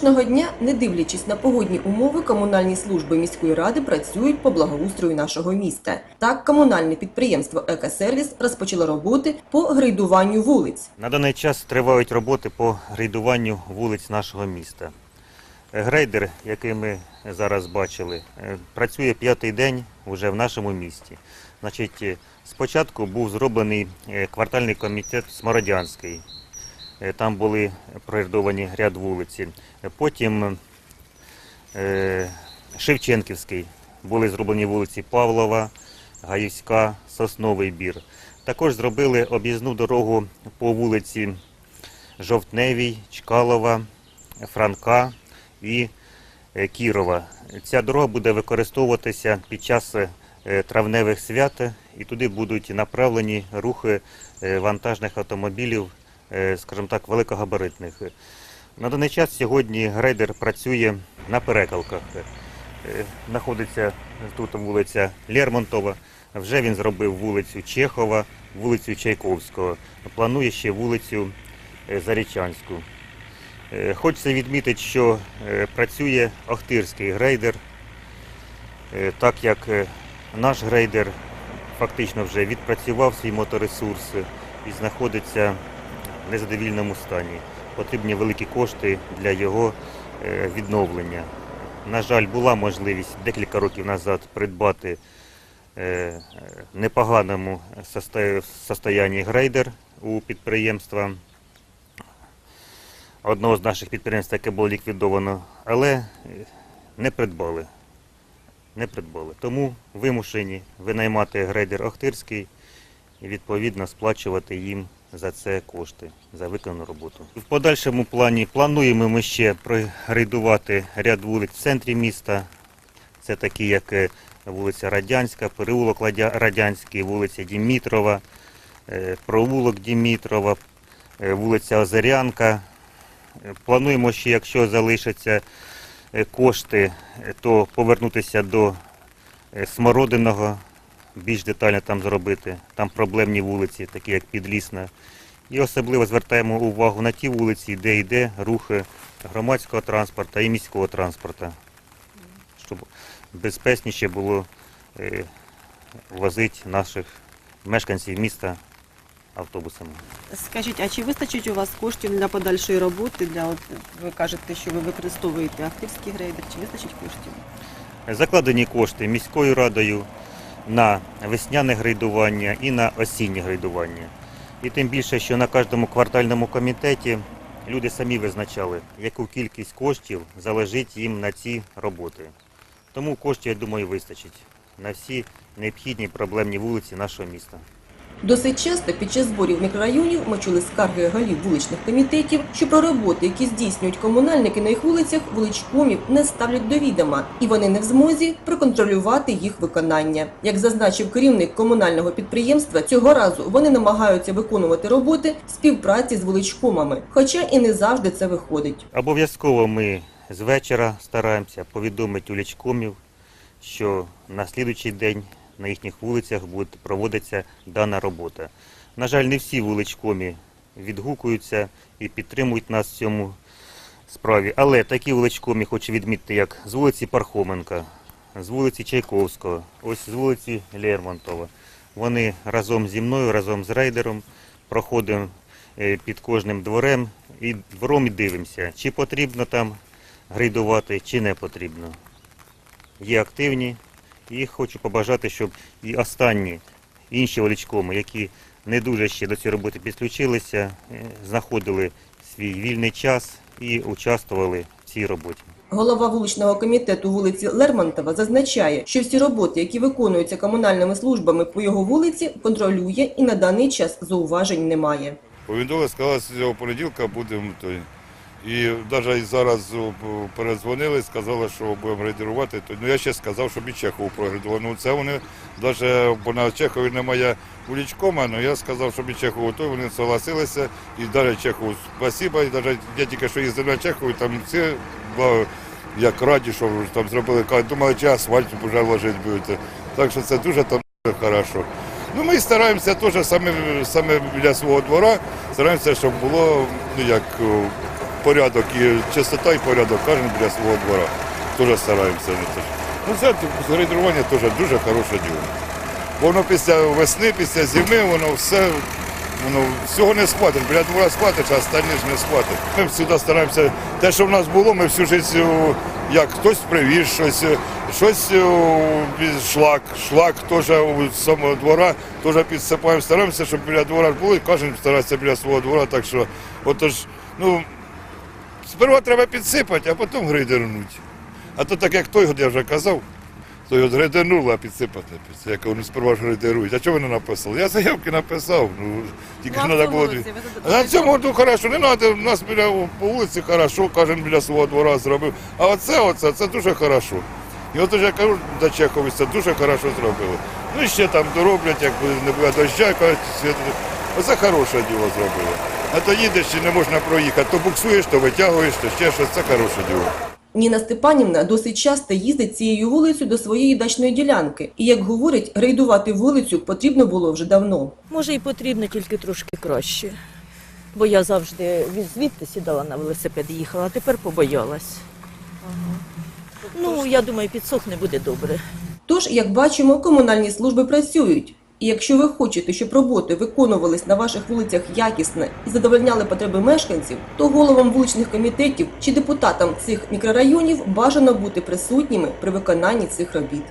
Кожного дня, не дивлячись на погодні умови, комунальні служби міської ради працюють по благоустрою нашого міста. Так, комунальне підприємство «Екосервіс» розпочало роботи по грейдуванню вулиць. На даний час тривають роботи по грейдуванню вулиць нашого міста. Е, Грейдер, який ми зараз бачили, е, працює п'ятий день вже в нашому місті. Значить, е, спочатку був зроблений квартальний комітет Смородянський. Е, Там були прорядовані ряд вулиці. Потім е, Шевченківський. Були зроблені вулиці Павлова, Гаївська, Сосновий бір. Також зробили об'їзну дорогу по вулиці Жовтневій, Чкалова, Франка і е, Кірова. Ця дорога буде використовуватися під час травневих свят, і туди будуть направлені рухи вантажних автомобілів, скажімо так, великогабаритних. На даний час сьогодні грейдер працює на перекалках. Е, Знаходиться тут вулиця Лермонтова. Вже він зробив вулицю Чехова, вулицю Чайковського. Планує ще вулицю е, Зарічанську. Е, Хочеться відмітити, що е, працює Охтирський грейдер, е, так як е, наш грейдер фактично вже відпрацював свій моторесурс і знаходиться незадовільному стані. Потрібні великі кошти для його е, відновлення. На жаль, була можливість декілька років назад придбати е, непоганому состоянні грейдер у підприємства одного з наших підприємств, яке було ліквідовано, але е, не придбали. Не придбали. Тому вимушені винаймати грейдер Охтирський і відповідно сплачувати їм за це кошти, за виконану роботу. В подальшому плані плануємо ми ще пригрейдувати ряд вулиць в центрі міста. Це такі, як е, вулиця Радянська, переулок Радянський, вулиця Дімітрова, е, провулок Дімітрова, е, вулиця Озерянка. Плануємо ще, якщо залишаться кошти, то повернутися до Смородиного, більш детально там зробити. Там проблемні вулиці, такі як Підлісна. І особливо звертаємо увагу на ті вулиці, де йде рухи громадського транспорту і міського транспорту, щоб безпечніше було е, возити наших мешканців міста автобусами. Скажіть, а чи вистачить у вас коштів для подальшої роботи? Для от ви кажете, що ви використовуєте активський грейдер? Чи вистачить коштів? Закладені кошти міською радою на весняне грейдування і на осіннє грейдування. І тим більше, що на кожному квартальному комітеті люди самі визначали, яку кількість коштів залежить їм на ці роботи. Тому коштів, я думаю, вистачить на всі необхідні проблемні вулиці нашого міста. Досить часто під час зборів мікрорайонів ми чули скарги голів вуличних комітетів, що про роботи, які здійснюють комунальники на їх вулицях, вуличкомів не ставлять до відома, і вони не в змозі проконтролювати їх виконання. Як зазначив керівник комунального підприємства, цього разу вони намагаються виконувати роботи в співпраці з вуличкомами, хоча і не завжди це виходить. Обов'язково ми з вечора стараємося повідомити улічкомів, що на слідуючий день на їхніх вулицях буде проводитися дана робота. На жаль, не всі вуличкомі відгукуються і підтримують нас в цьому справі. Але такі вуличкомі хочу відмітити, як з вулиці Пархоменка, з вулиці Чайковського, ось з вулиці Лермонтова. Вони разом зі мною, разом з рейдером проходимо е, під кожним дворем і двором і дивимося, чи потрібно там грейдувати, чи не потрібно. Є активні, і хочу побажати, щоб і останні інші волічкоми, які не дуже ще до цієї роботи підключилися, е, знаходили свій вільний час і участвували в цій роботі. Голова вуличного комітету вулиці Лермонтова зазначає, що всі роботи, які виконуються комунальними службами по його вулиці, контролює і на даний час зауважень немає. Повідомили, сказали, що цього понеділка будемо той. І навіть зараз о, передзвонили, сказали, що будемо грейдерувати. То, ну, я ще сказав, щоб і Чехову прогрейдували. Ну це вони, навіть, бо на Чехові немає улічкома, але я сказав, щоб і Чехову, то вони согласилися. І навіть Чехову спасіба. І навіть я тільки що їздив на Чехову, там всі як раді, що там зробили. Думали, чи асфальт вже ложити будете. Так що це дуже там хорошо. Ну, ми стараємося теж саме, саме біля свого двора, стараємося, щоб було ну, як о, порядок і чистота і порядок кожен біля свого двора. Теж стараємося. Ну це грейдерування теж дуже хороше діло. Воно після весни, після зими, воно все, воно всього не схватить. Біля двора схватиш, а останні ж не схватить. Ми завжди стараємося, те, що в нас було, ми всю життя, як хтось привіз щось, е, щось шлак, шлак теж у самого двора, теж підсипаємо, стараємося, щоб біля двора було, і кожен старається біля свого двора, так що, отож, ну, сперва треба підсипати, а потім грейдернуть. А то так як той я вже казав, то його грейдернули, а підсипати. Як вони сперва ж грейдерують. А чого ви не написали? Я заявки написав. Ну, тільки в треба було. ви А на цьому году хорошо, не треба, у нас біля по вулиці хорошо, кожен біля свого двора зробив. А оце, оце, це дуже хорошо. І от я кажу до Чехові, це дуже хорошо зробили. Ну і ще там дороблять, як не буде доща, кажуть, оце хороше діло зробили. А то їдеш і не можна проїхати, то буксуєш, то витягуєш, то ще щось, це хороше діло. Ніна Степанівна досить часто їздить цією вулицею до своєї дачної ділянки. І як говорить, рейдувати вулицю потрібно було вже давно. Може і потрібно тільки трошки краще. Бо я завжди від звідти сідала на велосипед і їхала, а тепер побоялась. Ну, я думаю, підсохне буде добре. Тож, як бачимо, комунальні служби працюють. І якщо ви хочете, щоб роботи виконувались на ваших вулицях якісно і задовольняли потреби мешканців, то головам вуличних комітетів чи депутатам цих мікрорайонів бажано бути присутніми при виконанні цих робіт.